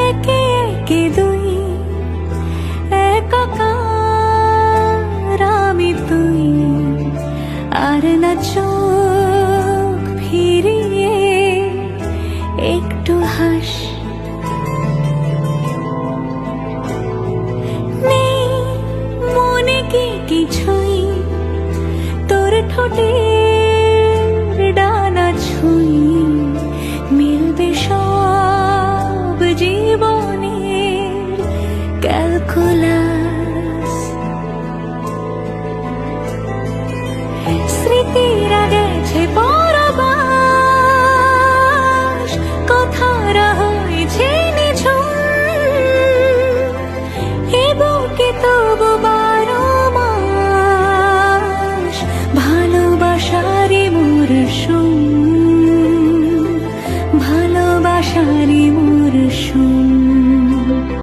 একে একে দুই তুই না ফিরিয়ে একটু মনে কি তোর ডানা ছুঁই মিলবে সব ক্যালকুলাস স্মৃতিরা গেছে পরবাস কথারা হয়েছে তবু বারো মাস ভালোবাসারি মরশুম ভালোবাসারি